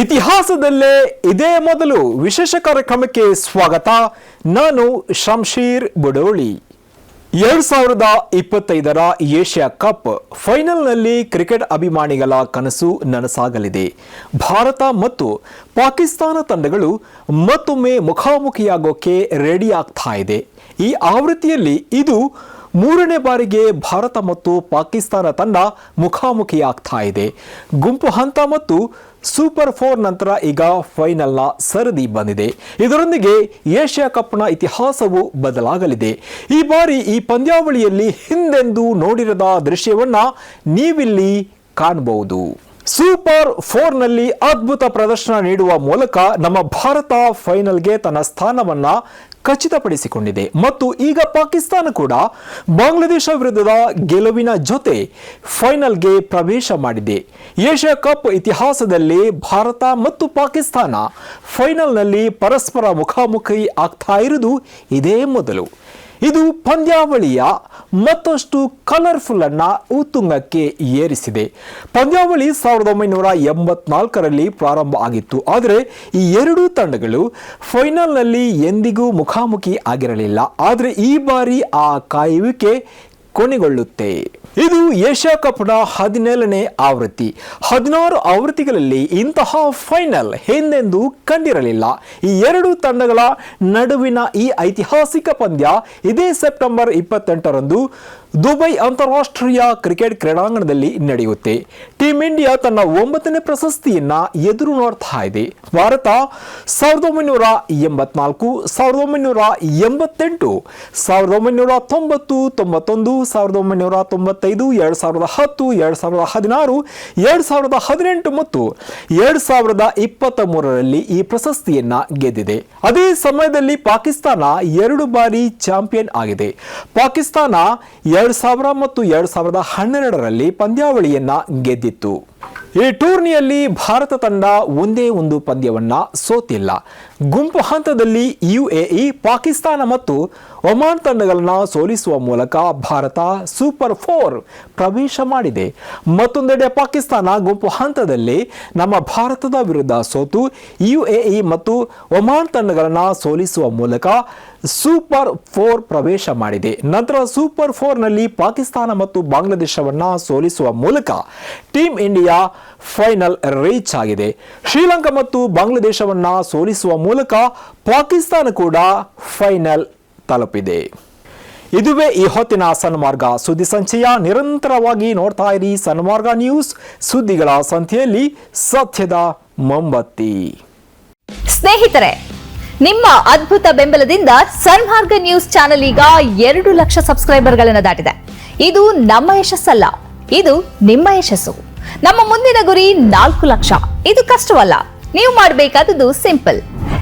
ಇತಿಹಾಸದಲ್ಲೇ ಇದೇ ಮೊದಲು ವಿಶೇಷ ಕಾರ್ಯಕ್ರಮಕ್ಕೆ ಸ್ವಾಗತ. ನಾನು ಶಂಶೀರ್ ಬುಡೋಳಿ. ಎರಡು ಸಾವಿರದ ಇಪ್ಪತ್ತೈದರ ಏಷ್ಯಾ ಕಪ್ ಫೈನಲ್ನಲ್ಲಿ ಕ್ರಿಕೆಟ್ ಅಭಿಮಾನಿಗಳ ಕನಸು ನನಸಾಗಲಿದೆ. ಭಾರತ ಮತ್ತು ಪಾಕಿಸ್ತಾನ ತಂಡಗಳು ಮತ್ತೊಮ್ಮೆ ಮುಖಾಮುಖಿಯಾಗೋಕೆ ರೆಡಿ ಇದೆ. ಈ ಆವೃತ್ತಿಯಲ್ಲಿ ಇದು ಮೂರನೇ ಬಾರಿಗೆ ಭಾರತ ಮತ್ತು ಪಾಕಿಸ್ತಾನ ತಂಡ ಮುಖಾಮುಖಿಯಾಗ್ತಾ ಇದೆ. ಗುಂಪು ಹಂತ ಮತ್ತು ಸೂಪರ್ ಫೋರ್ ನಂತರ ಈಗ ಫೈನಲ್ನ ಸರದಿ ಬಂದಿದೆ. ಇದರೊಂದಿಗೆ ಏಷ್ಯಾ ಕಪ್ನ ಇತಿಹಾಸವು ಬದಲಾಗಲಿದೆ. ಈ ಬಾರಿ ಈ ಪಂದ್ಯಾವಳಿಯಲ್ಲಿ ಹಿಂದೆಂದೂ ನೋಡಿರದ ದೃಶ್ಯವನ್ನು ನೀವಿಲ್ಲಿ ಕಾಣಬಹುದು. ಸೂಪರ್ ಫೋರ್ನಲ್ಲಿ ಅದ್ಭುತ ಪ್ರದರ್ಶನ ನೀಡುವ ಮೂಲಕ ನಮ್ಮ ಭಾರತ ಫೈನಲ್ಗೆ ತನ್ನ ಸ್ಥಾನವನ್ನು ಖಚಿತಪಡಿಸಿಕೊಂಡಿದೆ. ಮತ್ತು ಈಗ ಪಾಕಿಸ್ತಾನ ಕೂಡ ಬಾಂಗ್ಲಾದೇಶ ವಿರುದ್ಧದ ಗೆಲುವಿನ ಜೊತೆ ಫೈನಲ್ಗೆ ಪ್ರವೇಶ ಮಾಡಿದೆ. ಏಷ್ಯಾ ಕಪ್ ಇತಿಹಾಸದಲ್ಲಿ ಭಾರತ ಮತ್ತು ಪಾಕಿಸ್ತಾನ ಫೈನಲ್ನಲ್ಲಿ ಪರಸ್ಪರ ಮುಖಾಮುಖಿ ಆಗ್ತಾ ಇರುವುದು ಇದೇ ಮೊದಲು. ಇದು ಪಂದ್ಯಾವಳಿಯ ಮತ್ತಷ್ಟು ಕಲರ್ಫುಲ್ ಅನ್ನ ಉತ್ತುಂಗಕ್ಕೆ ಏರಿಸಿದೆ. ಪಂದ್ಯಾವಳಿ ಸಾವಿರದ ಒಂಬೈನೂರ ಎಂಬತ್ನಾಲ್ಕರಲ್ಲಿ ಪ್ರಾರಂಭ ಆಗಿತ್ತು. ಆದರೆ ಈ ಎರಡೂ ತಂಡಗಳು ಫೈನಲ್ನಲ್ಲಿ ಎಂದಿಗೂ ಮುಖಾಮುಖಿ ಆಗಿರಲಿಲ್ಲ. ಆದರೆ ಈ ಬಾರಿ ಆ ಕಾಯುವಿಕೆ ಕೊನೆಗೊಳ್ಳುತ್ತೆ. ಇದು ಏಷ್ಯಾ ಕಪ್ನ ಹದಿನೇಳನೇ ಆವೃತ್ತಿ. ಹದಿನಾರು ಆವೃತ್ತಿಗಳಲ್ಲಿ ಇಂತಹ ಫೈನಲ್ ಹಿಂದೆಂದೂ ಕಂಡಿರಲಿಲ್ಲ. ಈ ಎರಡು ತಂಡಗಳ ನಡುವಿನ ಈ ಐತಿಹಾಸಿಕ ಪಂದ್ಯ ಇದೇ ಸೆಪ್ಟೆಂಬರ್ ಇಪ್ಪತ್ತೆಂಟರಂದು ದುಬೈ ಅಂತಾರಾಷ್ಟ್ರೀಯ ಕ್ರಿಕೆಟ್ ಕ್ರೀಡಾಂಗಣದಲ್ಲಿ ನಡೆಯುತ್ತೆ. ಟೀಂ ಇಂಡಿಯಾ ತನ್ನ ಒಂಬತ್ತನೇ ಪ್ರಶಸ್ತಿಯನ್ನ ಎದುರು ನೋಡ್ತಾ ಇದೆ. ಭಾರತ ಸಾವಿರದ ಒಂಬೈನೂರ ಎಂಬತ್ನಾಲ್ಕು, ಸಾವಿರದ ಒಂಬೈನೂರ ಎಂಬತ್ತೆಂಟು, ಸಾವಿರದ ಒಂಬೈನೂರ ತೊಂಬತ್ತು, ತೊಂಬತ್ತೊಂದು, ಸಾವಿರದ ಒಂಬೈನೂರ ತೊಂಬತ್ತೈದು, ಎರಡು ಸಾವಿರದ ಹತ್ತು, ಎರಡು ಸಾವಿರದ ಹದಿನಾರು, ಎರಡು ಸಾವಿರದ ಹದಿನೆಂಟು ಮತ್ತು ಎರಡು ಸಾವಿರದ ಇಪ್ಪತ್ತ ಮೂರರಲ್ಲಿ ಈ ಪ್ರಶಸ್ತಿಯನ್ನ ಗೆದ್ದಿದೆ. ಅದೇ ಸಮಯದಲ್ಲಿ ಪಾಕಿಸ್ತಾನ ಎರಡು ಬಾರಿ ಚಾಂಪಿಯನ್ ಆಗಿದೆ. ಪಾಕಿಸ್ತಾನ ಎರಡು ಸಾವಿರ ಮತ್ತು ಎರಡು ಸಾವಿರದ ಹನ್ನೆರಡರಲ್ಲಿ ಪಂದ್ಯಾವಳಿಯನ್ನ ಗೆದ್ದಿತ್ತು. ಈ ಟೂರ್ನಿಯಲ್ಲಿ ಭಾರತ ತಂಡ ಒಂದೇ ಒಂದು ಪಂದ್ಯವನ್ನ ಸೋತಿಲ್ಲ. ಗುಂಪು ಹಂತದಲ್ಲಿ ಯುಎಇ ಪಾಕಿಸ್ತಾನ ಮತ್ತು ಒಮಾನ್ ತಂಡಗಳನ್ನು ಸೋಲಿಸುವ ಮೂಲಕ ಭಾರತ ಸೂಪರ್ ಫೋರ್ ಪ್ರವೇಶ ಮಾಡಿದೆ. ಮತ್ತೊಂದೆಡೆ ಪಾಕಿಸ್ತಾನ ಗುಂಪು ಹಂತದಲ್ಲಿ ನಮ್ಮ ಭಾರತದ ವಿರುದ್ಧ ಸೋತು, ಯುಎಇ ಮತ್ತು ಒಮಾನ್ ತಂಡಗಳನ್ನು ಸೋಲಿಸುವ ಮೂಲಕ ಸೂಪರ್ ಫೋರ್ ಪ್ರವೇಶ ಮಾಡಿದೆ. ನಂತರ ಸೂಪರ್ ಫೋರ್ನಲ್ಲಿ ಪಾಕಿಸ್ತಾನ ಮತ್ತು ಬಾಂಗ್ಲಾದೇಶವನ್ನ ಸೋಲಿಸುವ ಮೂಲಕ ಟೀಮ್ ಇಂಡಿಯಾ ಫೈನಲ್ ರೀಚ್ ಆಗಿದೆ. ಶ್ರೀಲಂಕಾ ಮತ್ತು ಬಾಂಗ್ಲಾದೇಶವನ್ನ ಸೋಲಿಸುವ ಮೂಲಕ ಪಾಕಿಸ್ತಾನ ಕೂಡ ಫೈನಲ್ ತಲುಪಿದೆ. ಇದುವೇ ಈ ಹೊತ್ತಿನ ಸನ್ಮಾರ್ಗ ಸುದ್ದಿ ಸಂಚಯ. ನಿರಂತರವಾಗಿ ನೋಡ್ತಾ ಇರಿ ಸನ್ಮಾರ್ಗ ನ್ಯೂಸ್. ಸುದ್ದಿಗಳ ಸಂತೆಯಲ್ಲಿ ಸತ್ಯದ ಮೊಂಬತ್ತಿ. ಸ್ನೇಹಿತರೆ, ನಿಮ್ಮ ಅದ್ಭುತ ಬೆಂಬಲದಿಂದ ಸನ್ಮಾರ್ಗ ನ್ಯೂಸ್ ಚಾನೆಲ್ ಈಗ ಎರಡು ಲಕ್ಷ ಸಬ್ಸ್ಕ್ರೈಬರ್ಗಳನ್ನು ದಾಟಿದೆ. ಇದು ನಮ್ಮ ಯಶಸ್ಸಲ್ಲ, ಇದು ನಿಮ್ಮ ಯಶಸ್ಸು. ನಮ್ಮ ಮುಂದಿನ ಗುರಿ ನಾಲ್ಕು ಲಕ್ಷ. ಇದು ಕಷ್ಟವಲ್ಲ, ನೀವು ಮಾಡಬೇಕಾದದ್ದು ಸಿಂಪಲ್.